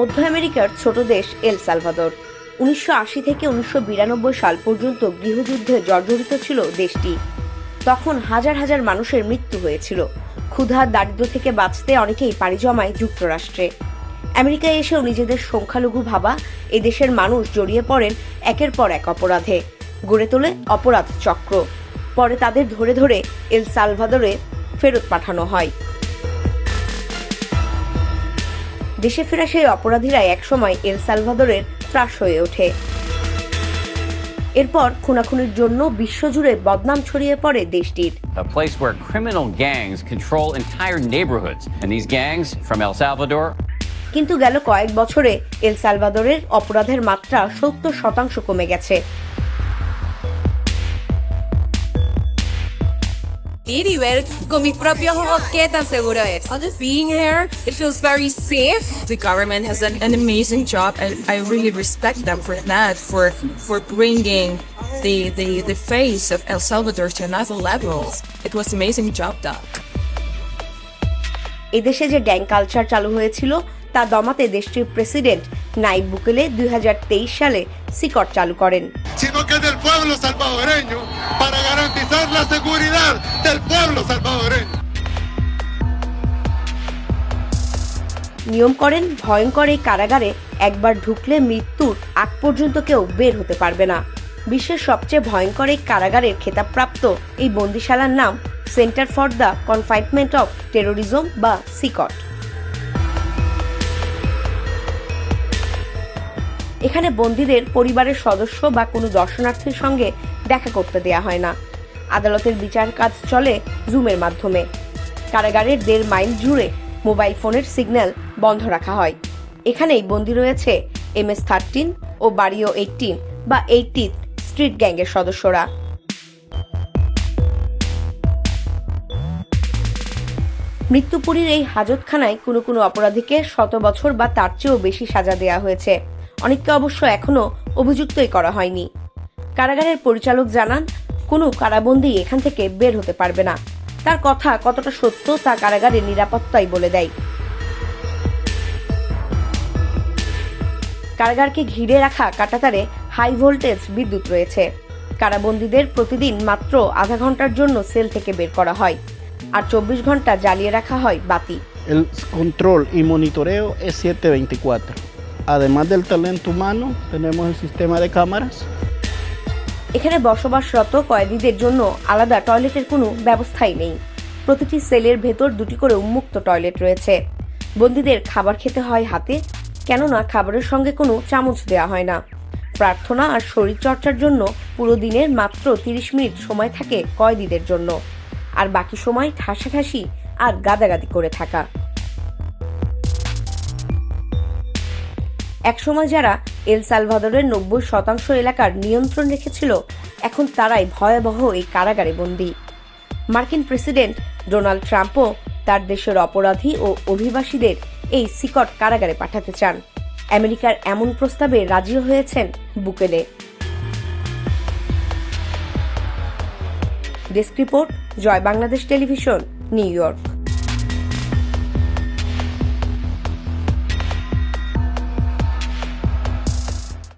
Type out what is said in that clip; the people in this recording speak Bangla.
মধ্য আমেরিকার ছোট দেশ এল সালভাদর। উনিশশো আশি থেকে উনিশশো বিরানব্বই সাল পর্যন্ত গৃহযুদ্ধে জর্জরিত ছিল দেশটি। তখন হাজার হাজার মানুষের মৃত্যু হয়েছিল। ক্ষুধা, দারিদ্র্য থেকে বাঁচতে অনেকেই পাড়ি জমায় যুক্তরাষ্ট্রে। আমেরিকায় এসেও নিজেদের সংখ্যালঘু ভাবা এই দেশের মানুষ জড়িয়ে পড়েন একের পর এক অপরাধে। গড়ে তোলে অপরাধ চক্র। পরে তাদের ধরে ধরে এল সালভাদরে ফেরত পাঠানো হয়। দেশে ফেরা সেই অপরাধীরা একসময় এল সালভাদরের ত্রাস হয়ে ওঠে এরপর খুনাখুনির জন্য বিশ্বজুড়ে বদনাম ছড়িয়ে পড়ে দেশটির a place where criminal gangs control entire neighborhoods. And these gangs from El Salvador কিন্তু গেল কয়েক বছরে এল সালভাদরের অপরাধের মাত্রা সত্তর শতাংশ কমে গেছে ir y ver con mis propios ojos qué tan seguro es. Just being here, it feels very safe. The government has done an amazing job, and I really respect them for that, for for bringing the the, the face of El Salvador to another level. It was amazing job done. এদেশে যে গ্যাং কালচার চালু হয়েছিল তা দমাতে দেশটির প্রেসিডেন্ট নাইব বুকেলে দুই সালে সিকট চালু করেন নিয়ম করেন, ভয়ঙ্কর এই কারাগারে একবার ঢুকলে মৃত্যুর আগ পর্যন্ত কেউ বের হতে পারবে না। বিশ্বের সবচেয়ে ভয়ঙ্কর এই কারাগারের খেতাবপ্রাপ্ত এই বন্দিশালার নাম centre for the confinement of terrorism বা সিকট। এখানে বন্দীদের পরিবারের সদস্য বা কোনো দর্শনার্থীর সঙ্গে দেখা করতে দেয়া হয় না। আদালতের বিচার কাজ চলে জুমের মাধ্যমে। কারাগারের দেড় মাইল জুড়ে মোবাইল ফোনের সিগন্যাল বন্ধ রাখা হয়। এখানেই বন্দী রয়েছে এম এস থার্টিন ও বাড়িও এইটিন বা এইটি স্ট্রিট গ্যাংয়ের সদস্যরা। মৃত্যুপুরীর এই হাজতখানায় কোনো কোনো অপরাধীকে শত বছর বা তার চেয়েও বেশি সাজা দেওয়া হয়েছে। অনেককে অবশ্য এখনও অভিযুক্তই করা হয়নি। কারাগারের পরিচালক জানান, কোনো কারাবন্দী এখান থেকে বের হতে পারবে না। তার কথা কতটা সত্য তা কারাগারের নিরাপত্তাই বলে দেয় কারাগারকে ঘিরে রাখা কাটাতারে হাই ভোল্টেজ বিদ্যুৎ রয়েছে কারাবন্দীদের প্রতিদিন মাত্র আধা ঘণ্টার জন্য সেল থেকে বের করা হয় আর চব্বিশ ঘণ্টা জ্বালিয়ে রাখা হয় বাতি El control y monitoreo es 724. Además del talento humano, tenemos el sistema de cámaras. এখানে বসবাসরত কয়েদিদের জন্য আলাদা টয়লেটের কোনো ব্যবস্থাই নেই। প্রতিটি সেলের ভেতর দুটি করে উন্মুক্ত টয়লেট রয়েছে। বন্দীদের খাবার খেতে হয় হাতে, কেননা খাবারের সঙ্গে কোনো চামচ দেওয়া হয় না। প্রার্থনা আর শরীরচর্চার জন্য পুরো দিনের মাত্র তিরিশ মিনিট সময় থাকে কয়েদিদের জন্য। আর বাকি সময় ঠাসাঠাসি আর গাদাগাদি করে থাকা। একসময় যারা এল সালভাদরের নব্বই শতাংশ এলাকার নিয়ন্ত্রণ রেখেছিল। এখন তারাই ভয়াবহ এই কারাগারে বন্দী। মার্কিন প্রেসিডেন্ট ডোনাল্ড ট্রাম্পও তার দেশের অপরাধী ও অভিবাসীদের এই সিকট কারাগারে পাঠাতে চান। আমেরিকার এমন প্রস্তাবে রাজিও হয়েছেন Bukele. Desk report, Joy Bangladesh television, New York.